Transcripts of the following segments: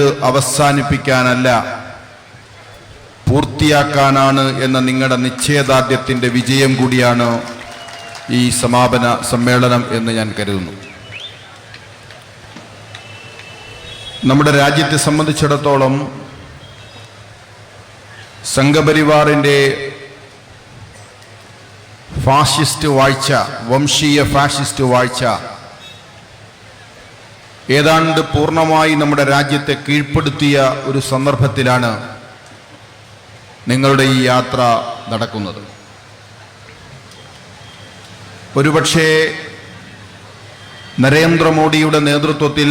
തുടങ്ങിയത് അവസാനിപ്പിക്കാനല്ല പൂർത്തിയാക്കാനാണ് എന്ന നിങ്ങളുടെ നിശ്ചയദാർഢ്യത്തിന്റെ വിജയം കൂടിയാണ് ഈ സമാപന സമ്മേളനം എന്ന് ഞാൻ കരുതുന്നു. നമ്മുടെ രാജ്യത്തെ സംബന്ധിച്ചിടത്തോളം സംഘപരിവാറിന്റെ ഫാഷിസ്റ്റ് വാഴ്ച വംശീയ ഫാഷിസ്റ്റ് വാഴ്ച ഏതാണ്ട് പൂർണമായി നമ്മുടെ രാജ്യത്തെ കീഴ്പ്പെടുത്തിയ ഒരു സന്ദർഭത്തിലാണ് നിങ്ങളുടെ ഈ യാത്ര നടക്കുന്നത്. ഒരുപക്ഷേ നരേന്ദ്രമോദിയുടെ നേതൃത്വത്തിൽ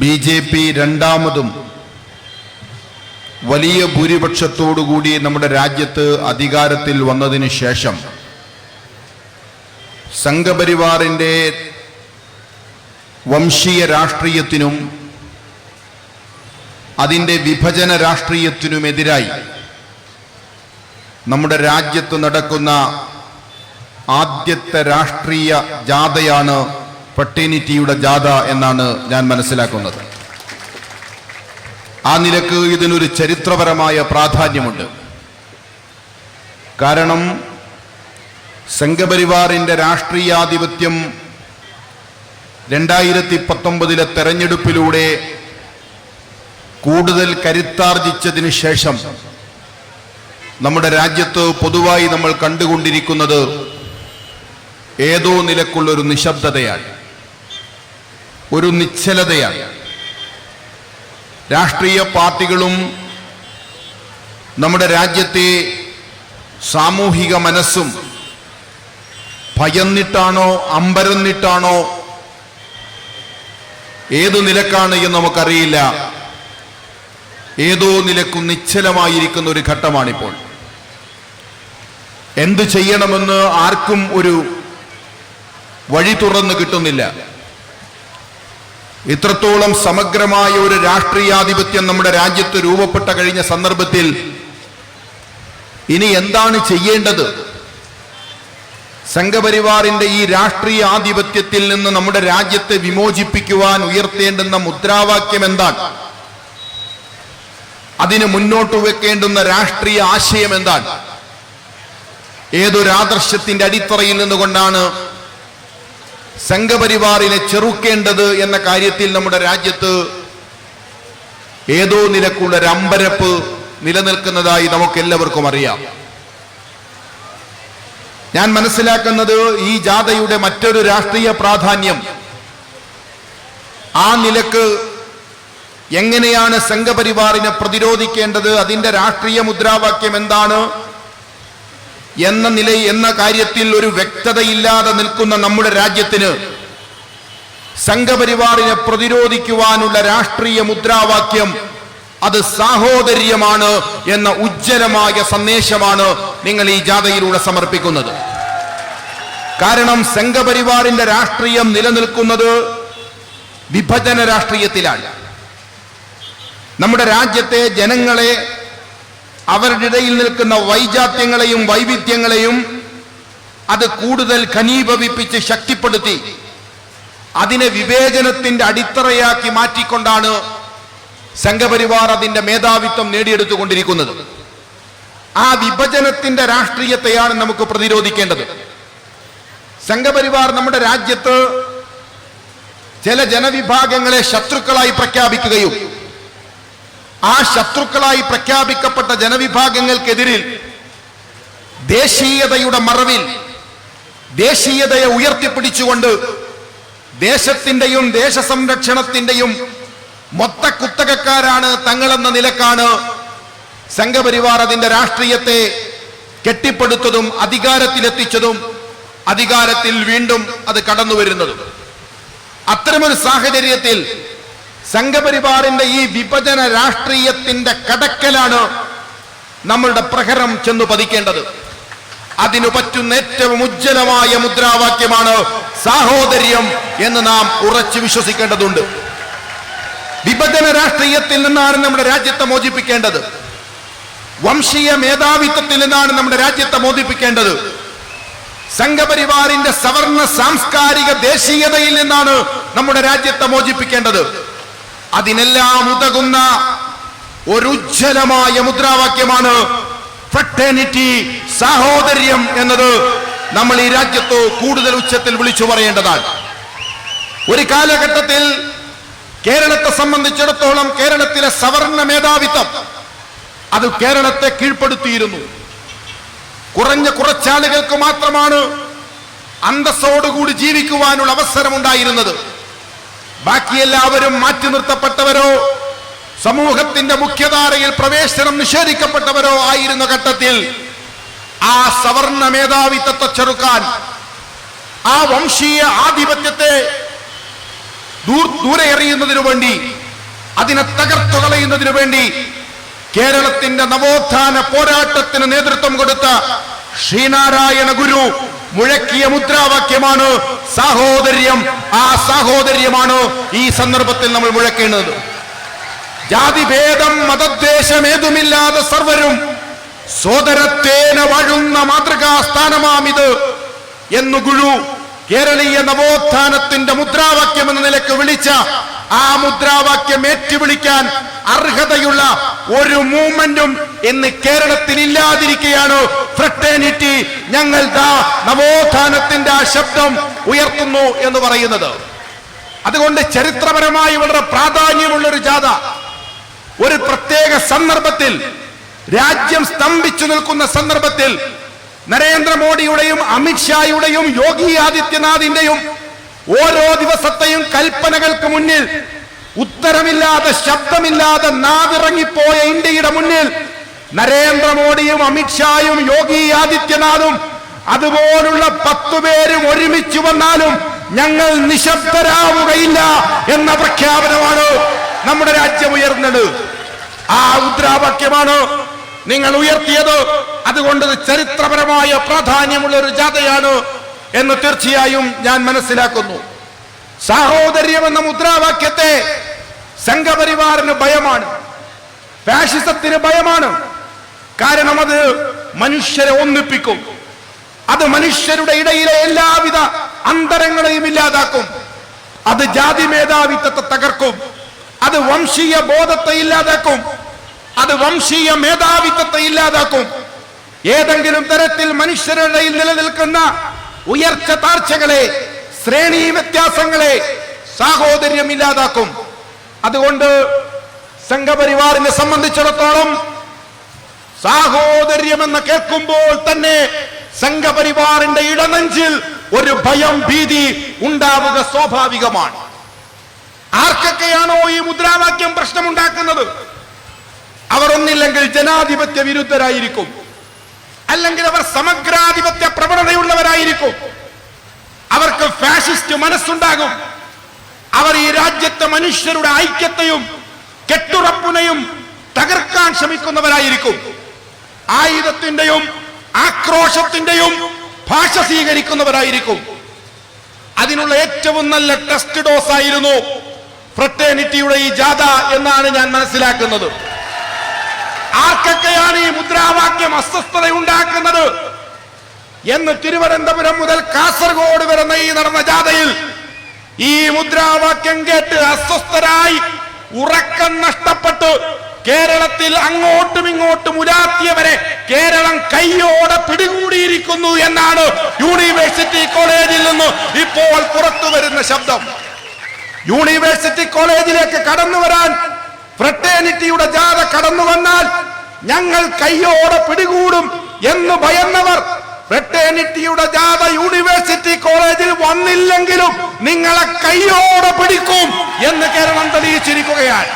ബി ജെ പി രണ്ടാമതും വലിയ ഭൂരിപക്ഷത്തോടുകൂടി നമ്മുടെ രാജ്യത്ത് അധികാരത്തിൽ വന്നതിന് ശേഷം സംഘപരിവാറിന്റെ വംശീയ രാഷ്ട്രീയത്തിനും അതിന്റെ വിഭജന രാഷ്ട്രീയത്തിനുമെതിരായി നമ്മുടെ രാജ്യത്ത് നടക്കുന്ന ആദ്യത്തെ രാഷ്ട്രീയ ജാഥയാണ് പട്ടേനിറ്റിയുടെ ജാഥ എന്നാണ് ഞാൻ മനസ്സിലാക്കുന്നത്. ആ നിലയ്ക്ക് ഇതിനൊരു ചരിത്രപരമായ പ്രാധാന്യമുണ്ട്. കാരണം സംഘപരിവാറിന്റെ രാഷ്ട്രീയാധിപത്യം രണ്ടായിരത്തി പത്തൊമ്പതിലെ തെരഞ്ഞെടുപ്പിലൂടെ കൂടുതൽ കരുത്താർജിച്ചതിന് ശേഷം നമ്മുടെ രാജ്യത്ത് പൊതുവായി നമ്മൾ കണ്ടുകൊണ്ടിരിക്കുന്നത് ഏതോ നിലക്കുള്ളൊരു നിശബ്ദതയാണ്. ഒരു നിശ്ചലതയാണ്. രാഷ്ട്രീയ പാർട്ടികളും നമ്മുടെ രാജ്യത്തെ സാമൂഹിക മനസ്സും ഭയന്നിട്ടാണോ അമ്പരന്നിട്ടാണോ ഏതു നിലക്കാണ് എന്ന് നമുക്കറിയില്ല. ഏതോ നിലക്കും നിശ്ചലമായിരിക്കുന്ന ഒരു ഘട്ടമാണിപ്പോൾ. എന്ത് ചെയ്യണമെന്ന് ആർക്കും ഒരു വഴി തുറന്നു കിട്ടുന്നില്ല. ഇത്രത്തോളം സമഗ്രമായ ഒരു രാഷ്ട്രീയാധിപത്യം നമ്മുടെ രാജ്യത്ത് രൂപപ്പെട്ട കഴിഞ്ഞ സന്ദർഭത്തിൽ ഇനി എന്താണ് ചെയ്യേണ്ടത്? സംഘപരിവാറിന്റെ ഈ രാഷ്ട്രീയ ആധിപത്യത്തിൽ നിന്ന് നമ്മുടെ രാജ്യത്തെ വിമോചിപ്പിക്കുവാൻ ഉയർത്തേണ്ടുന്ന മുദ്രാവാക്യം എന്താണ്? അതിന് മുന്നോട്ട് വെക്കേണ്ടുന്ന രാഷ്ട്രീയ ആശയം എന്താണ്? ഏതൊരു ആദർശത്തിന്റെ അടിത്തറയിൽ നിന്നുകൊണ്ടാണ് സംഘപരിവാറിനെ ചെറുക്കേണ്ടത് എന്ന കാര്യത്തിൽ നമ്മുടെ രാജ്യത്ത് ഏതോ നിലക്കുള്ള ഒരു അമ്പരപ്പ് നിലനിൽക്കുന്നതായി നമുക്ക് എല്ലാവർക്കും അറിയാം. ഞാൻ മനസ്സിലാക്കുന്നത് ഈ ജാഥയുടെ മറ്റൊരു രാഷ്ട്രീയ പ്രാധാന്യം. ആ നിലയ്ക്ക് എങ്ങനെയാണ് സംഘപരിവാറിനെ പ്രതിരോധിക്കേണ്ടത്? അതിന്റെ രാഷ്ട്രീയ മുദ്രാവാക്യം എന്താണ്? എന്ന നില എന്ന കാര്യത്തിൽ ഒരു വ്യക്തതയില്ലാതെ നിൽക്കുന്ന നമ്മുടെ രാജ്യത്തിന് സംഘപരിവാറിനെ പ്രതിരോധിക്കുവാനുള്ള രാഷ്ട്രീയ മുദ്രാവാക്യം അത് സാഹോദര്യമാണ് എന്ന ഉജ്ജ്വലമായ സന്ദേശമാണ് നിങ്ങൾ ഈ ജാഥയിലൂടെ സമർപ്പിക്കുന്നത്. കാരണം സംഘപരിവാറിന്റെ രാഷ്ട്രീയം നിലനിൽക്കുന്നത് വിഭജന രാഷ്ട്രീയത്തിലാണ്. നമ്മുടെ രാജ്യത്തെ ജനങ്ങളെ അവരുടെ ഇടയിൽ നിൽക്കുന്ന വൈജാത്യങ്ങളെയും വൈവിധ്യങ്ങളെയും അത് കൂടുതൽ ഖനീഭവിപ്പിച്ച് ശക്തിപ്പെടുത്തി അതിനെ വിവേചനത്തിന്റെ അടിത്തറയാക്കി മാറ്റിക്കൊണ്ടാണ് സംഘപരിവാർ അതിന്റെ മേധാവിത്വം നേടിയെടുത്തുകൊണ്ടിരിക്കുന്നത്. ആ വിഭജനത്തിന്റെ രാഷ്ട്രീയത്തെയാണ് നമുക്ക് പ്രതിരോധിക്കേണ്ടത്. സംഘപരിവാർ നമ്മുടെ രാജ്യത്ത് ചില ജനവിഭാഗങ്ങളെ ശത്രുക്കളായി പ്രഖ്യാപിക്കുകയും ആ ശത്രുക്കളായി പ്രഖ്യാപിക്കപ്പെട്ട ജനവിഭാഗങ്ങൾക്കെതിരിൽ ദേശീയതയുടെ മറവിൽ ദേശീയതയെ ഉയർത്തിപ്പിടിച്ചുകൊണ്ട് ദേശത്തിന്റെയും ദേശസംരക്ഷണത്തിന്റെയും മൊത്ത കുത്തകക്കാരാണ് തങ്ങളെന്ന നിലക്കാണ് സംഘപരിവാർ അതിന്റെ രാഷ്ട്രീയത്തെ കെട്ടിപ്പടുത്തതും അധികാരത്തിലെത്തിച്ചതും അധികാരത്തിൽ വീണ്ടും അത് കടന്നു വരുന്നതും. അത്തരമൊരു സാഹചര്യത്തിൽ സംഘപരിവാറിന്റെ ഈ വിഭജന രാഷ്ട്രീയത്തിന്റെ കടക്കലാണ് നമ്മളുടെ പ്രഹരം ചെന്നു പതിക്കേണ്ടത്. അതിനു പറ്റുന്ന ഏറ്റവും ഉജ്ജ്വലമായ മുദ്രാവാക്യമാണ് സാഹോദര്യം എന്ന് നാം ഉറച്ചു വിശ്വസിക്കേണ്ടതുണ്ട്. വിഭജന രാഷ്ട്രീയത്തിൽ നിന്നാണ് നമ്മുടെ രാജ്യത്തെ മോചിപ്പിക്കേണ്ടത്. വംശീയ മേധാവിത്വത്തിൽ നിന്നാണ് നമ്മുടെ രാജ്യത്തെ മോചിപ്പിക്കേണ്ടത്. സംഘപരിവാറിന്റെ സവർണ സാംസ്കാരിക ദേശീയതയിൽ നിന്നാണ് നമ്മുടെ രാജ്യത്തെ മോചിപ്പിക്കേണ്ടത്. അതിനെല്ലാം ഉതകുന്ന ഒരു ഉജ്ജ്വലമായ മുദ്രാവാക്യമാണ് ഫ്രട്ടേണിറ്റി സാഹോദര്യം എന്നത് നമ്മൾ ഈ രാജ്യത്ത് കൂടുതൽ ഉച്ചത്തിൽ വിളിച്ചു പറയേണ്ടതാണ്. ഒരു കാലഘട്ടത്തിൽ കേരളത്തെ സംബന്ധിച്ചിടത്തോളം കേരളത്തിലെ സവർണ മേധാവിത്വം അത് കേരളത്തെ കീഴ്പ്പെടുത്തിയിരുന്നു. കുറഞ്ഞ കുറച്ചാളുകൾക്ക് മാത്രമാണ് അന്തസ്സോടുകൂടി ജീവിക്കുവാനുള്ള അവസരമുണ്ടായിരുന്നത്. ബാക്കി എല്ലാവരും മാറ്റി നിർത്തപ്പെട്ടവരോ സമൂഹത്തിന്റെ മുഖ്യധാരയിൽ പ്രവേശനം നിഷേധിക്കപ്പെട്ടവരോ ആയിരുന്ന ഘട്ടത്തിൽ ആ സവർണ മേധാവിത്വത്തെ ചെറുക്കാൻ ആ വംശീയ ആധിപത്യത്തെ ദൂരെ എറിയുന്നതിനു വേണ്ടി അതിനെ തകർത്തു കളയുന്നതിനു വേണ്ടി കേരളത്തിന്റെ നവോത്ഥാന പോരാട്ടത്തിന് നേതൃത്വം കൊടുത്ത ശ്രീനാരായണ ഗുരു മുഴക്കിയ മുദ്രാവാക്യമാണ് സാഹോദര്യം. ആ സാഹോദര്യമാണ് ഈ സന്ദർഭത്തിൽ നമ്മൾ മുഴക്കേണ്ടത്. ജാതിഭേദം മതദ്വേഷമേതുമില്ലാതെ സർവരും സോദരത്തേന വാഴുന്ന മാതൃകാ സ്ഥാനമാമിത് എന്നു ഗുരു കേരളീയ നവോത്ഥാനത്തിന്റെ മുദ്രാവാക്യം എന്ന നിലയ്ക്ക് വിളിച്ച ആ മുദ്രാവാക്യം ഏറ്റുവിളിക്കാൻ അർഹതയുള്ള ഒരു മൂവ്മെന്റും ഇന്ന് കേരളത്തിൽ ഇല്ലാതിരിക്കുകയാണ് ഫ്രട്ടേണിറ്റി ഞങ്ങൾ ദാ നവോത്ഥാനത്തിന്റെ ആ ശബ്ദം ഉയർത്തുന്നു എന്ന് പറയുന്നത്. അതുകൊണ്ട് ചരിത്രപരമായി വളരെ പ്രാധാന്യമുള്ള ഒരു ജാഥ. ഒരു പ്രത്യേക സന്ദർഭത്തിൽ രാജ്യം സ്തംഭിച്ചു നിൽക്കുന്ന സന്ദർഭത്തിൽ നരേന്ദ്രമോദിയുടെയും അമിത്ഷായുടെയും യോഗി ആദിത്യനാഥിന്റെയും ഓരോ ദിവസത്തെയും കൽപ്പനകൾക്ക് മുന്നിൽ ഉത്തരമില്ലാതെ ശബ്ദമില്ലാതെ നാവിറങ്ങിപ്പോയ ഇന്ത്യയുടെ മുന്നിൽ നരേന്ദ്രമോദിയും അമിത്ഷായും യോഗി ആദിത്യനാഥും അതുപോലുള്ള പത്തു പേരും ഒരുമിച്ച് വന്നാലും ഞങ്ങൾ നിശബ്ദരാവുകയില്ല എന്ന പ്രഖ്യാപനമാണ് നമ്മുടെ രാജ്യം ഉയർന്നത്. ആ മുദ്രാവാക്യമാണ് നിങ്ങൾ ഉയർത്തിയത് അതുകൊണ്ട് ചരിത്രപരമായ പ്രാധാന്യമുള്ള ഒരു ജാഥയാണ് എന്ന് തീർച്ചയായും ഞാൻ മനസ്സിലാക്കുന്നു. സാഹോദര്യം എന്ന മുദ്രാവാക്യത്തെ സംഘപരിവാറിന് ഭയമാണ്. ഫാഷിസത്തിന് ഭയമാണ്. കാരണം അത് മനുഷ്യരെ ഒന്നിപ്പിക്കും. അത് മനുഷ്യരുടെ ഇടയിലെ എല്ലാവിധ അന്തരങ്ങളെയും ഇല്ലാതാക്കും. അത് ജാതി മേധാവിത്വത്തെ തകർക്കും. അത് വംശീയ ബോധത്തെ ഇല്ലാതാക്കും. അത് വംശീയ മേധാവിത്വത്തെ ഇല്ലാതാക്കും. ഏതെങ്കിലും തരത്തിൽ മനുഷ്യരുടെ നിലനിൽക്കുന്ന ഉയർച്ച താഴ്ചകളെ ശ്രേണി വ്യത്യാസങ്ങളെ സാഹോദര്യം ഇല്ലാതാക്കും. അതുകൊണ്ട് സംഘപരിവാറിനെ സംബന്ധിച്ചിടത്തോളം സാഹോദര്യമെന്ന് കേൾക്കുമ്പോൾ തന്നെ സംഘപരിവാറിന്റെ ഇടനെഞ്ചിൽ ഒരു ഭയം ഭീതി ഉണ്ടാവുക സ്വാഭാവികമാണ്. ആർക്കൊക്കെയാണോ ഈ മുദ്രാവാക്യം പ്രശ്നമുണ്ടാക്കുന്നത്? അവർ ഒന്നില്ലെങ്കിൽ ജനാധിപത്യ വിരുദ്ധരായിരിക്കും. അല്ലെങ്കിൽ അവർ സമഗ്രാധിപത്യ പ്രവണതയുള്ളവരായിരിക്കും. അവർക്ക് ഫാഷിസ്റ്റ് മനസ്സുണ്ടാകും. അവർ ഈ രാജ്യത്തെ മനുഷ്യരുടെ ഐക്യത്തെയും കെട്ടുറപ്പിനെയും തകർക്കാൻ ശ്രമിക്കുന്നവരായിരിക്കും. ആയുധത്തിന്റെയും ആക്രോശത്തിന്റെയും ഭാഷ സ്വീകരിക്കുന്നവരായിരിക്കും. അതിനുള്ള ഏറ്റവും നല്ല ടെസ്റ്റ് ഡോസ് ആയിരുന്നു ഫ്രട്ടേണിറ്റിയുടെ ഈ ജാഥ എന്നാണ് ഞാൻ മനസ്സിലാക്കുന്നത്. ആർക്കൊക്കെയാണ് ഈ മുദ്രാവാക്യം അസ്വസ്ഥത ഉണ്ടാക്കുന്നത് എന്ന് തിരുവനന്തപുരം മുതൽ കാസർഗോഡ് വരെ ഈ നടന്ന ജാഥയിൽ ഈ മുദ്രാവാക്യം കേട്ട് അസ്വസ്ഥരായി ഉറക്കം നഷ്ടപ്പെട്ട് കേരളത്തിൽ അങ്ങോട്ടും ഇങ്ങോട്ടും ഉലാത്തിയവരെ കേരളം കയ്യോടെ പിടികൂടിയിരിക്കുന്നു എന്നാണ് യൂണിവേഴ്സിറ്റി കോളേജിൽ നിന്ന് ഇപ്പോൾ പുറത്തു വരുന്ന ശബ്ദം. യൂണിവേഴ്സിറ്റി കോളേജിലേക്ക് കടന്നു വരാൻ ഫ്രട്ടേണിറ്റിയുടെ ജാഥ കടന്നു വന്നാൽ ഞങ്ങൾ കയ്യോടെ പിടികൂടും എന്ന് ഭയന്നവർ. ഫ്രട്ടേണിറ്റിയുടെ ജാഥ യൂണിവേഴ്സിറ്റി കോളേജിൽ വന്നില്ലെങ്കിലും നിങ്ങളെ കയ്യോടെ പിടിക്കും എന്ന് കേരളം തെളിയിച്ചിരിക്കുകയാണ്.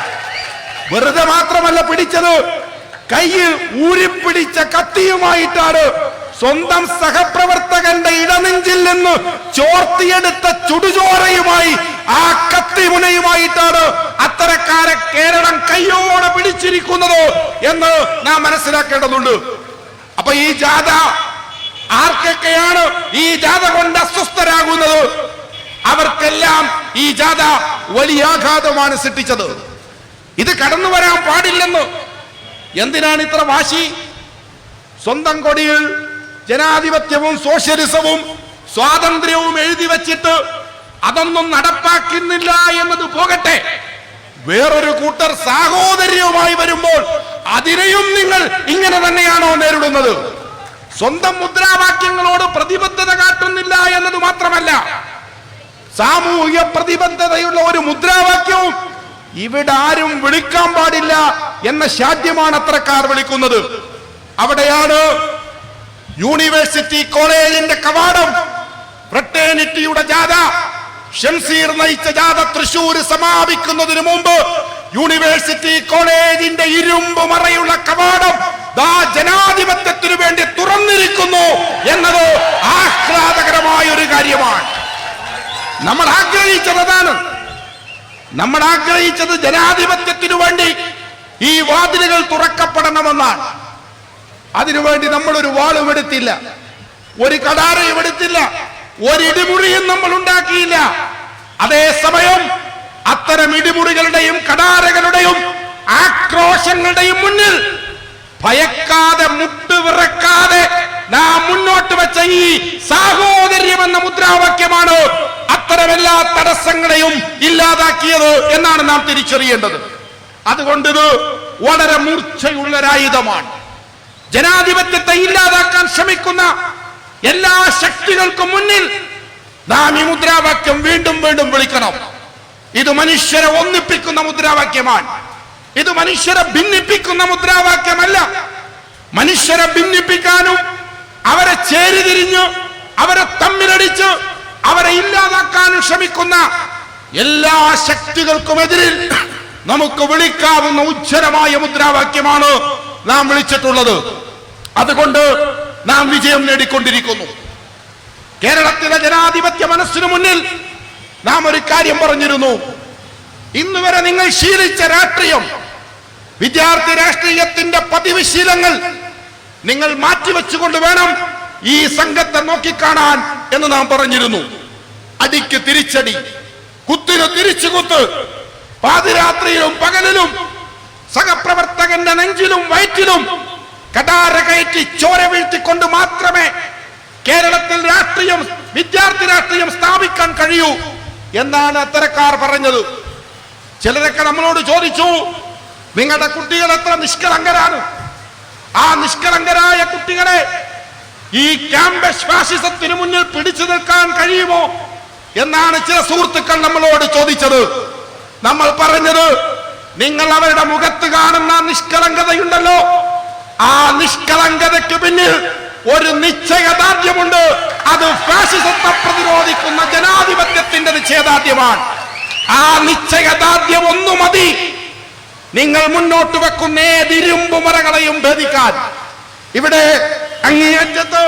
വെറുതെ മാത്രമല്ല പിടിച്ചത്. കയ്യിൽ ഊരിപ്പിടിച്ച കത്തിയുമായിട്ടാണ് സ്വന്തം സഹപ്രവർത്തകന്റെ ഇടനെഞ്ചിൽ നിന്ന് ചോർത്തിയെടുത്ത ചുടുചോരയുമായി ആ കത്തിമുനയുമായിട്ടാണ് അത്തരക്കാരെ കേരളം കയ്യോടെ പിടിച്ചിരിക്കുന്നത് എന്ന് നാം മനസ്സിലാക്കേണ്ടതുണ്ട്. അപ്പൊ ഈ ജാഥ ആർക്കൊക്കെയാണ് ഈ ജാഥ കൊണ്ട് അസ്വസ്ഥരാകുന്നത്? അവർക്കെല്ലാം ഈ ജാഥ വലിയ ആഘാതമാണ് സൃഷ്ടിച്ചത്. ഇത് കടന്നു വരാൻ പാടില്ലെന്ന്. എന്തിനാണ് ഇത്ര വാശി? സ്വന്തം കൊടിയിൽ ജനാധിപത്യവും സോഷ്യലിസവും സ്വാതന്ത്ര്യവും എഴുതി വച്ചിട്ട് അതൊന്നും നടപ്പാക്കുന്നില്ല എന്നത് പോകട്ടെ. വേറൊരു കൂട്ടർ സാഹോദര്യവുമായി വരുമ്പോൾ അതിനെയും നിങ്ങൾ ഇങ്ങനെ തന്നെയാണോ നേരിടുന്നത്? സ്വന്തം മുദ്രാവാക്യങ്ങളോട് പ്രതിബദ്ധത കാട്ടുന്നില്ല എന്നത് മാത്രമല്ല സാമൂഹിക പ്രതിബദ്ധതയുള്ള ഒരു മുദ്രാവാക്യവും ഇവിടെ ആരും വിളിക്കാൻ പാടില്ല എന്ന ശാദ്യമാണ് അത്രക്കാർ വിളിക്കുന്നത്. അവിടെയാണ് യൂണിവേഴ്സിറ്റി കോളേജിന്റെ കവാടം ഫ്രട്ടേണിറ്റിയുടെ ജാഥ. ഷംസീർ നയിച്ച ജാഥ തൃശൂർ സമാപിക്കുന്നതിന് മുമ്പ് യൂണിവേഴ്സിറ്റി കോളേജിന്റെ ഇരുമ്പ് മറയുള്ള കവാടം ദാ ജനാധിപത്യത്തിനു വേണ്ടി തുറന്നിരിക്കുന്നു എന്നത് ആഹ്ലാദകരമായ ഒരു കാര്യമാണ്. നമ്മൾ ആഗ്രഹിച്ചത് അതാണ്. നമ്മൾ ആഗ്രഹിച്ചത് ജനാധിപത്യത്തിനു വേണ്ടി ഈ വാതിലുകൾ തുറക്കപ്പെടണമെന്നാണ്. അതിനുവേണ്ടി നമ്മൾ ഒരു വാളും എടുത്തില്ല. ഒരു കടാരയും എടുത്തില്ല. ഒരു ഇടിമുറിയും നമ്മൾ ഉണ്ടാക്കിയില്ല. അതേസമയം അത്തരം ഇടിമുറികളുടെയും കടാരകളുടെയും ആക്രോശങ്ങളുടെയും മുന്നിൽ ഭയക്കാതെ മുട്ടുവിറക്കാതെ നാം മുന്നോട്ട് വെച്ച ഈ സാഹോദര്യം എന്ന മുദ്രാവാക്യമാണ് അത്തരം എല്ലാ തടസ്സങ്ങളെയും ഇല്ലാതാക്കിയത് എന്നാണ് നാം തിരിച്ചറിയേണ്ടത്. അതുകൊണ്ട് ഇത് വളരെ മൂർച്ചയുള്ളൊരായുധമാണ്. ജനാധിപത്യത്തെ ഇല്ലാതാക്കാൻ ശ്രമിക്കുന്ന എല്ലാ ശക്തികൾക്കും മുന്നിൽ നാം ഈ മുദ്രാവാക്യം വീണ്ടും വീണ്ടും വിളിക്കണം. ഇത് മനുഷ്യരെ ഒന്നിപ്പിക്കുന്ന മുദ്രാവാക്യമാണ്. ഇത് മനുഷ്യരെ ഭിന്നിപ്പിക്കുന്ന മുദ്രാവാക്യമല്ല. മനുഷ്യരെ ഭിന്നിപ്പിക്കാനും അവരെ ചേരിതിരിഞ്ഞ് അവരെ തമ്മിലടിച്ച് അവരെ ഇല്ലാതാക്കാനും ശ്രമിക്കുന്ന എല്ലാ ശക്തികൾക്കുമെതിരിൽ നമുക്ക് വിളിക്കാവുന്ന ഉജ്ജ്വലമായ മുദ്രാവാക്യമാണ് നാം വിളിച്ചിട്ടുള്ളത്. അതുകൊണ്ട് നാം വിജയം നേടിക്കൊണ്ടിരിക്കുന്നു. കേരളത്തിലെ ജനാധിപത്യ മനസ്സിനു മുന്നിൽ നാം ഒരു കാര്യം പറഞ്ഞിരുന്നു. ഇന്ന് വരെ നിങ്ങൾ ശീലിച്ച രാഷ്ട്രീയം വിദ്യാർത്ഥി രാഷ്ട്രീയത്തിന്റെ പതിവ് ശീലങ്ങൾ നിങ്ങൾ മാറ്റിവെച്ചുകൊണ്ട് വേണം ഈ സംഘത്തെ നോക്കിക്കാണാൻ എന്ന് നാം പറഞ്ഞിരുന്നു. അടിക്ക് തിരിച്ചടി കുത്തിന് തിരിച്ചു കുത്ത് പാതിരാത്രിയിലും പകലിലും സഹപ്രവർത്തകന്റെ നെഞ്ചിലും വയറ്റിലും കടാര കയറ്റി ചോര വീഴ്ത്തിക്കൊണ്ട് മാത്രമേ കേരളത്തിൽ രാഷ്ട്രീയം വിദ്യാർത്ഥി രാഷ്ട്രീയം സ്ഥാപിക്കാൻ കഴിയൂ എന്നാണ് അത്തരക്കാർ പറഞ്ഞത്. ചിലരൊക്കെ നമ്മളോട് ചോദിച്ചു നിങ്ങളുടെ കുട്ടികൾ എത്ര നിഷ്കളങ്കരാണ്? ആ നിഷ്കളങ്കരായ കുട്ടികളെ ഈ ക്യാമ്പസ് ഫാസിസത്തിന് മുന്നിൽ പിടിച്ചു നിൽക്കാൻ കഴിയുമോ? എന്നാണ് ചില സുഹൃത്തുക്കൾ നമ്മളോട് ചോദിച്ചത്. നമ്മൾ പറഞ്ഞത് നിങ്ങൾ അവരുടെ മുഖത്ത് കാണുന്ന നിഷ്കളങ്കതയുണ്ടല്ലോ. ആ നിഷ്കളങ്കതയ്ക്ക് പിന്നിൽ ഒരു നിശ്ചയദാർഢ്യമുണ്ട്. അത് ഫാസിസത്തെ പ്രതിരോധിക്കുന്ന ജനാധിപത്യത്തിന്റെ നിശ്ചയദാർഢ്യമാണ്. ആ നിശ്ചയദാർഢ്യം ഒന്നു മതി. നിങ്ങൾ മുന്നോട്ട് വെക്കുന്ന ഏതിരുമ്പ് മറകളെയും ഭേദിക്കാൻ. ഇവിടെ അങ്ങേയറ്റത്ത്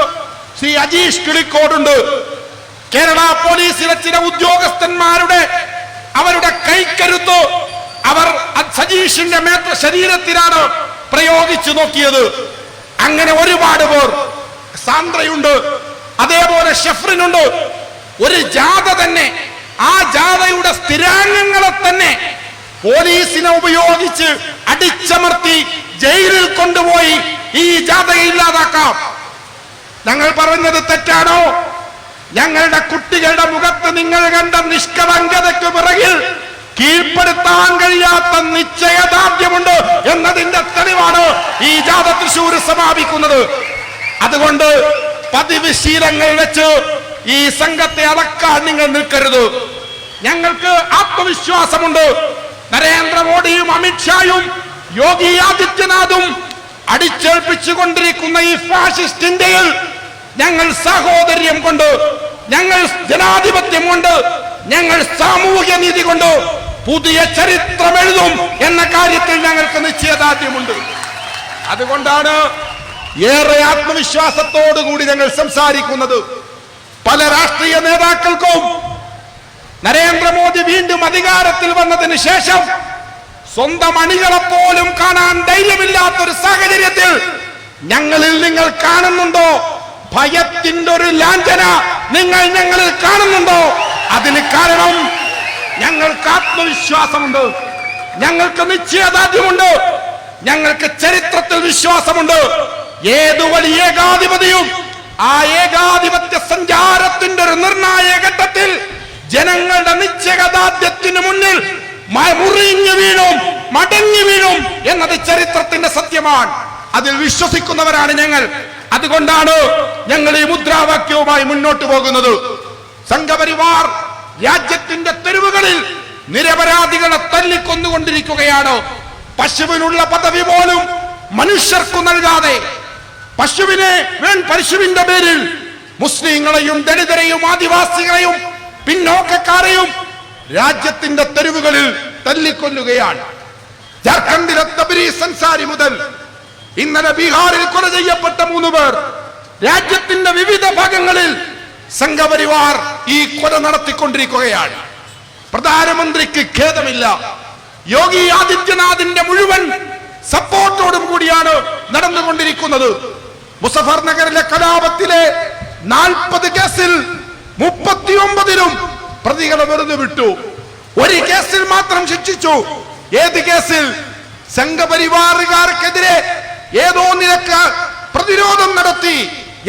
ശ്രീ അജീഷ് കിളിക്കോടുണ്ട്. കേരള പോലീസിലെ ചില ഉദ്യോഗസ്ഥന്മാരുടെ അവരുടെ കൈക്കരുത്ത് അവർ സജീഷിന്റെ മേത്ര ശരീരത്തിലാണ് പ്രയോഗിച്ചു നോക്കിയത്. അങ്ങനെ ഒരുപാട് പേർ സാന്ദ്രയുണ്ട് അതേപോലെ ഷെഫ്രിനുണ്ട്. ഒരു ജാഥ തന്നെ ആ ജാഥയുടെ സ്ഥിരാംഗങ്ങളെ തന്നെ പോലീസിനെ ഉപയോഗിച്ച് അടിച്ചമർത്തി ജയിലിൽ കൊണ്ടുപോയി ഈ ജാഥയെ ഇല്ലാതാക്കാം. ഞങ്ങൾ പറഞ്ഞത് തെറ്റാണോ? ഞങ്ങളുടെ കുട്ടികളുടെ മുഖത്ത് നിങ്ങൾ കണ്ട പിറകിൽ കീഴ്പ്പെടുത്താൻ കഴിയാത്ത നിശ്ചയദാർഢ്യമുണ്ട് എന്നതിന്റെ തെളിവാണ് ഈ ജാഥ തൃശൂർ സമാപിക്കുന്നത്. അതുകൊണ്ട് പതിവ് ശീലങ്ങൾ വെച്ച് ഈ സംഘത്തെ അടക്കാൻ നിങ്ങൾ നിൽക്കരുത്. ഞങ്ങൾക്ക് ആത്മവിശ്വാസമുണ്ട്. നരേന്ദ്രമോദിയും അമിത്ഷായും യോഗി ആദിത്യനാഥും അടിച്ചേൽപ്പിച്ചുകൊണ്ടിരിക്കുന്ന ഈ ഫാഷിസ്റ്റ് ഇന്ത്യയിൽ ഞങ്ങൾ സഹോദര്യം കൊണ്ട് ഞങ്ങൾ ജനാധിപത്യം കൊണ്ട് ഞങ്ങൾ സാമൂഹ്യ നീതി കൊണ്ട് പുതിയ ചരിത്രം എഴുതും എന്ന കാര്യത്തിൽ ഞങ്ങൾക്ക് നിശ്ചയദാർഢ്യമുണ്ട്. അതുകൊണ്ടാണ് ഏറെ ആത്മവിശ്വാസത്തോടുകൂടി ഞങ്ങൾ സംസാരിക്കുന്നത്. പല രാഷ്ട്രീയ നേതാക്കൾക്കും നരേന്ദ്രമോദി വീണ്ടും അധികാരത്തിൽ വന്നതിന് ശേഷം സ്വന്തം അണികളെ പോലും കാണാൻ ധൈര്യമില്ലാത്ത ഒരു സാഹചര്യത്തിൽ ഞങ്ങളിൽ നിങ്ങൾ കാണുന്നുണ്ടോ? ഭയത്തിന്റെ ഒരു ലാഞ്ചന നിങ്ങൾ ഞങ്ങളിൽ കാണുന്നുണ്ടോ? അതിന് കാരണം ഞങ്ങൾക്ക് ആത്മവിശ്വാസമുണ്ട്. ഞങ്ങൾക്ക് നിശ്ചയദാർഢ്യമുണ്ട്. ഞങ്ങൾക്ക് ചരിത്രത്തിൽ വിശ്വാസമുണ്ട്. ഏതു വലിയ ഏകാധിപതിയും ആ ഏകാധിപത്യ സഞ്ചാരത്തിന്റെ ഒരു നിർണായക ഘട്ടത്തിൽ ജനങ്ങളുടെ നിശ്ചയദാർഢ്യത്തിന് മുന്നിൽ മുറിഞ്ഞു വീഴും മടങ്ങി വീഴും എന്നത് ചരിത്രത്തിന്റെ സത്യമാണ്. അതിൽ വിശ്വസിക്കുന്നവരാണ് ഞങ്ങൾ. അതുകൊണ്ടാണ് ഞങ്ങൾ ഈ മുദ്രാവാക്യവുമായി മുന്നോട്ട് പോകുന്നത്. സംഘപരിവാർ രാജ്യത്തിന്റെ തെരുവുകളിൽ നിരപരാധികളെ തല്ലിക്കൊന്നുകൊണ്ടിരിക്കുകയാണ്. പശുവിനുള്ള പദവി പോലും മനുഷ്യർക്കു നൽകാതെ പശുവിനെ പശുവിന്റെ പേരിൽ മുസ്ലിങ്ങളെയും ദളിതരെയും ആദിവാസികളെയും പിന്നോക്കക്കാരെയും രാജ്യത്തിന്റെ തെരുവുകളിൽ തല്ലിക്കൊല്ലുകയാണ്. ജാർഖണ്ഡിലെ തബരി സൻസാരി മുതൽ ഇന്നലെ ബീഹാറിൽ കൊല ചെയ്യപ്പെട്ട മൂന്ന് പേർ രാജ്യത്തിന്റെ വിവിധ ഭാഗങ്ങളിൽ സംഘപരിവാർ ഈ കൊല നടത്തിക്കൊണ്ടിരിക്കുകയാണ്. പ്രധാനമന്ത്രിക്ക് ഖേദമില്ല. യോഗി ആദിത്യനാഥിന്റെ മുഴുവൻ സപ്പോർട്ടോടും കൂടിയാണ് നടന്നുകൊണ്ടിരിക്കുന്നത്. മുസഫർ നഗറിലെ കലാപത്തിലെ നാൽപ്പത് കേസിൽ മുപ്പത്തിയൊമ്പതിലും പ്രതികളെ വെറുതെ വിട്ടു. ഒരു കേസിൽ മാത്രം ശിക്ഷിച്ചു. ഏത് കേസിൽ? സംഘപരിവാറുകാർക്കെതിരെ ഏതോ നിലയ്ക്ക് പ്രതിരോധം നടത്തി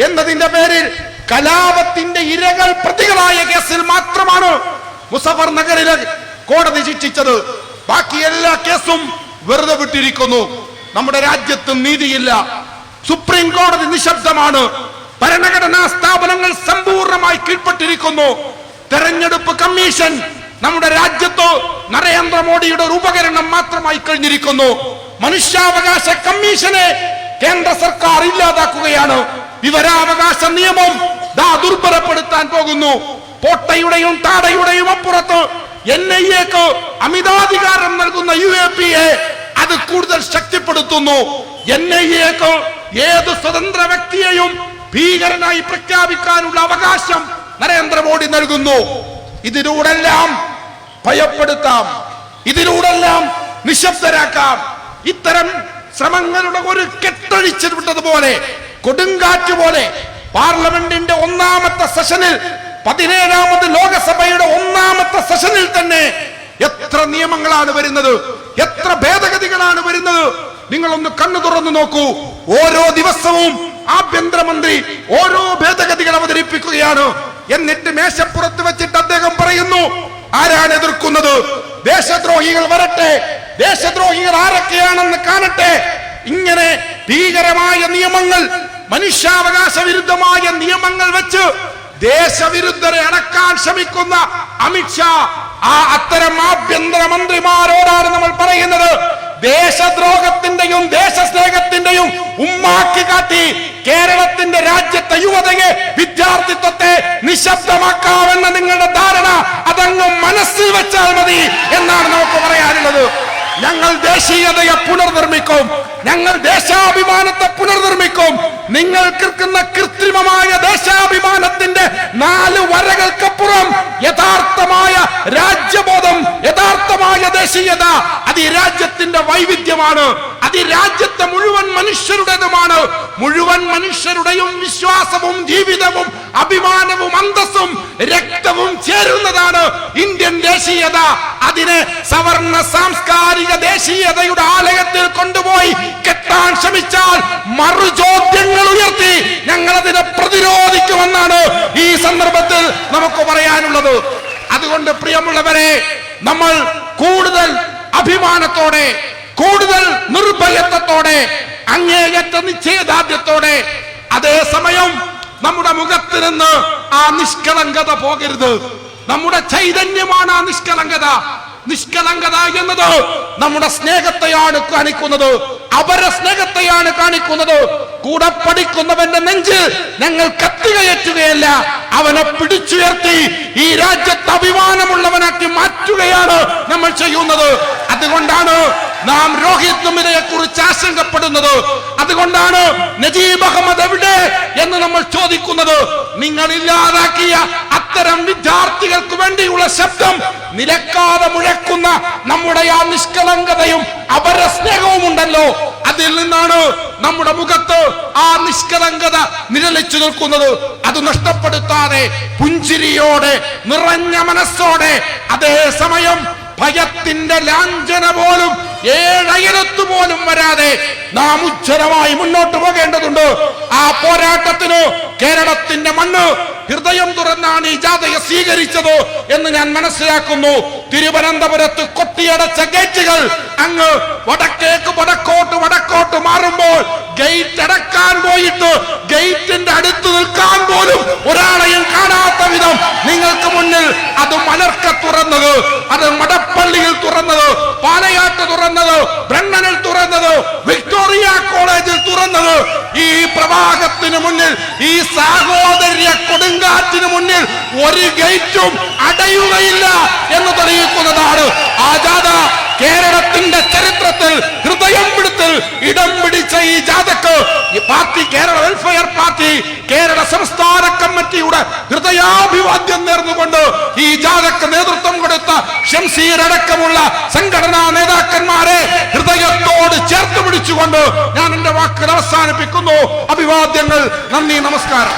എന്നതിന്റെ പേരിൽ കലാപത്തിന്റെ ഇരകൾ പ്രതികളായ കേസിൽ മാത്രമാണ് മുസഫർ നഗറിലെ കോടതി ശിക്ഷിച്ചത്. ബാക്കി എല്ലാ കേസും വെറുതെ വിട്ടിരിക്കുന്നു. നമ്മുടെ രാജ്യത്ത് നീതിയില്ല. സുപ്രീം കോടതി നിശബ്ദമാണ്. ഭരണഘടനാ സ്ഥാപനങ്ങൾ സമ്പൂർണമായി കീഴ്പ്പെട്ടിരിക്കുന്നു. തെരഞ്ഞെടുപ്പ് കമ്മീഷൻ നമ്മുടെ രാജ്യത്ത് നരേന്ദ്രമോദിയുടെ ഒരു ഉപകരണം മാത്രമായി കഴിഞ്ഞിരിക്കുന്നു. മനുഷ്യാവകാശ കമ്മീഷനെ കേന്ദ്ര സർക്കാർ ഇല്ലാതാക്കുകയാണ്. വിവരാവകാശ നിയമം ദാ ദുർബലപ്പെടുത്താൻ പോകുന്നു. പൊട്ടയുടെയും താടയുടെയും അപ്പുറത്ത് എൻ ഐ എക്ക് അമിതാധികാരം നൽകുന്ന യു എ പി എ അത് കൂടുതൽ ശക്തിപ്പെടുത്തുന്നു. എൻ ഐ എക്ക് ഏത് സ്വതന്ത്ര വ്യക്തിയെയും ഭീകരനായി പ്രഖ്യാപിക്കാനുള്ള അവകാശം നരേന്ദ്രമോദി നൽകുന്നു. ഇതിലൂടെല്ലാം ഭയപ്പെടുത്താം. ഇതിലൂടെല്ലാം നിശബ്ദരാക്കാം. ഇത്തരം ശ്രമങ്ങളുടെ ഒരു കെട്ടഴിച്ചു വിട്ടതുപോലെ കൊടുങ്കാറ്റ് പോലെ പാർലമെന്റിന്റെ ഒന്നാമത്തെ സെഷനിൽ പതിനേഴാമത് ലോകസഭയുടെ ഒന്നാമത്തെ സെഷനിൽ തന്നെ എത്ര നിയമങ്ങളാണ് വരുന്നത് എത്ര ഭേദഗതികളാണ് വരുന്നത് നിങ്ങളൊന്ന് കണ്ണു തുറന്നു നോക്കൂ. ഓരോ ദിവസവും ആഭ്യന്തരമന്ത്രി ഓരോ ഭേദഗതികൾ അവതരിപ്പിക്കുകയാണ്. എന്നിട്ട് മേശപ്പുറത്ത് വെച്ചിട്ട് അദ്ദേഹം പറയുന്നു ആരാണ് എതിർക്കുന്നത്? ദേശദ്രോഹികൾ വരട്ടെ ദേശദ്രോഹികൾ ആരൊക്കെയാണെന്ന് കാണട്ടെ. ഇങ്ങനെ ഭീകരമായ നിയമങ്ങൾ മനുഷ്യാവകാശ വിരുദ്ധമായ നിയമങ്ങൾ വെച്ച് ദേശവിരുദ്ധരെ അടക്കാൻ ശ്രമിക്കുന്ന അമിത്ഷാ ആ അത്തരം ആഭ്യന്തര മന്ത്രിമാരോടാണ് നമ്മൾ പറയുന്നത്. ദേശദ്രോഹത്തിന്റെയും ദേശസ്നേഹത്തിന്റെയും ഉമ്മാക്കി കാട്ടി കേരളത്തിന്റെ രാജ്യത്തെ യുവതയെ വിദ്യാർത്ഥിത്വത്തെ നിശബ്ദമാക്കാമെന്ന നിങ്ങളുടെ ധാരണ അതങ്ങ് മനസ്സിൽ വെച്ചാൽ മതി എന്നാണ് നമുക്ക് പറയാനുള്ളത്. ഞങ്ങൾ ദേശീയതയെ പുനർനിർമ്മിക്കും. ഞങ്ങൾ ദേശാഭിമാനത്തെ പുനർനിർമ്മിക്കും. നിങ്ങൾ കിർക്കുന്ന കൃത്രിമമായ ദേശാഭിമാനത്തിന്റെ നാല് വരകൾക്കപ്പുറം യഥാർത്ഥമായ രാജ്യബോധം യഥാർത്ഥമായ ദേശീയത അത് ഈ രാജ്യത്തിന്റെ വൈവിധ്യമാണ്. അത് രാജ്യത്തെ മുഴുവൻ മനുഷ്യരുടേതുമാണ്. മുഴുവൻ മനുഷ്യരുടെയും വിശ്വാസവും ജീവിതവും അഭിമാനവും അന്തസ്സും രക്തവും ചേരുന്നതാണ് ഇന്ത്യൻ ദേശീയത. അതിനെ സവർണ സാംസ്കാരിക ദേശീയതയുടെ ആലയത്തിൽ കൊണ്ടുപോയി കെട്ടാൻ ശ്രമിച്ചാൽ മറുചോദ്യങ്ങൾ ഉയർത്തി ഞങ്ങൾ അതിനെ പ്രതിരോധിക്കുമെന്നാണ് ഈ സന്ദർഭത്തിൽ നമുക്ക് പറയാനുള്ളത്. അതുകൊണ്ട് പ്രിയമുള്ളവരെ നമ്മൾ കൂടുതൽ അഭിമാനത്തോടെ കൂടുതൽ നിർഭയത്വത്തോടെ അങ്ങേയറ്റ നിശ്ചയദാർഢ്യത്തോടെ അതേസമയം നമ്മുടെ മുഖത്ത് നിന്ന് ആ നിഷ്കളങ്കത പോകരുത്. നമ്മുടെ ചൈതന്യമാണ് ആ നിഷ്കളങ്കത. നിഷ്കളങ്കത എന്നത് നമ്മുടെ സ്നേഹത്തെയാണ് കാണിക്കുന്നത്. അവരെ സ്നേഹത്തെയാണ് കാണിക്കുന്നത്. കൂടെ പഠിക്കുന്നവന്റെ നെഞ്ച് ഞങ്ങൾ കത്തികയറ്റുകയല്ല. അവനെ പിടിച്ചുയർത്തി ഈ രാജ്യത്ത് അഭിമാനമുള്ളവനാക്കി മാറ്റുകയാണ് നമ്മൾ ചെയ്യുന്നത്. അതുകൊണ്ടാണ് നാം രോഹിത് നമ്മിനെ കുറിച്ച് ആശങ്കപ്പെടുന്നത്. അതുകൊണ്ടാണ് നജീബ് അഹമ്മദ് എവിടെ എന്ന് നമ്മൾ ചോദിക്കുന്നത്. നിങ്ങൾ ഇല്ലാതാക്കിയ അത്തരം വിദ്യാർത്ഥികൾക്ക് വേണ്ടിയുള്ള ശബ്ദം നിലക്കാതെ മുഴക്കുന്ന നമ്മുടെ ആ നിഷ്കളങ്കതയും അവരുടെ സ്നേഹവും ഉണ്ടല്ലോ. അതിൽ നിന്നാണ് നമ്മുടെ മുഖത്ത് ആ നിഷ്കളങ്കത നിഴലിച്ചു നിൽക്കുന്നത്. അത് നഷ്ടപ്പെടുത്താതെ പുഞ്ചിരിയോടെ നിറഞ്ഞ മനസ്സോടെ അതേസമയം ഭയത്തിന്റെ ലാഞ്ചന പോലും ഏഴയലത്ത് പോലും വരാതെ നാം ഉജ്ജ്വലമായി മുന്നോട്ട് പോകേണ്ടതുണ്ട്. ആ പോരാട്ടത്തിന് കേരളത്തിന്റെ മണ്ണ് ഹൃദയം തുറന്നാണ് ഈ ജാഥയെ സ്വീകരിച്ചത് എന്ന് ഞാൻ മനസ്സിലാക്കുന്നു. തിരുവനന്തപുരത്ത് കൊട്ടിയടച്ച ഗേറ്റുകൾ അങ്ങ് വടക്കേക്ക് വടക്കോട്ട് വടക്കോട്ട് മാറുമ്പോൾ ഗേറ്റ് അടക്കാൻ പോയിട്ട് ഗേറ്റിന്റെ അടുത്ത് നിൽക്കാൻ പോലും ഒരാളെയും കാണാത്ത വിധം നിങ്ങൾക്ക് മുന്നിൽ അത് മലർക്ക തുറന്നത്. അത് മടപ്പള്ളിയിൽ തുറന്നത് പാലയാട്ട് തുറന്നത് ബ്രണ്ണനിൽ തുറന്നത് വിക്ടോറിയ കോളേജിൽ തുറന്നത് ഈ പ്രവാഹത്തിന് മുന്നിൽ ഈ സാഹോദര്യ കൊടുങ്കാറ്റിന് മുന്നിൽ ഒരു ഗേറ്റും അടയുകയില്ല എന്ന് തെളിയിക്കുന്നതാണ് ആജാദ കേരളത്തിന്റെ ചരിത്രത്തിൽ ഹൃദയം പിടുത്തിൽ ഇടം പിടിച്ച ഈ ജാഥക്ക്. ഈ party Kerala welfare party Kerala സംസ്ഥാന കമ്മിറ്റിയുടെ ഹൃദയാഭിവാദ്യം നേർന്നുകൊണ്ട് ഈ ജാഥക്ക് നേതൃത്വം കൊടുത്ത ഷംസീർ അടക്കമുള്ള സംഘടനാ നേതാക്കന്മാരെ ഹൃദയത്തോട് ചേർത്ത് പിടിച്ചുകൊണ്ട് ഞാൻ എന്റെ വാക്കുകൾ അവസാനിപ്പിക്കുന്നു. അഭിവാദ്യങ്ങൾ നന്ദി നമസ്കാരം.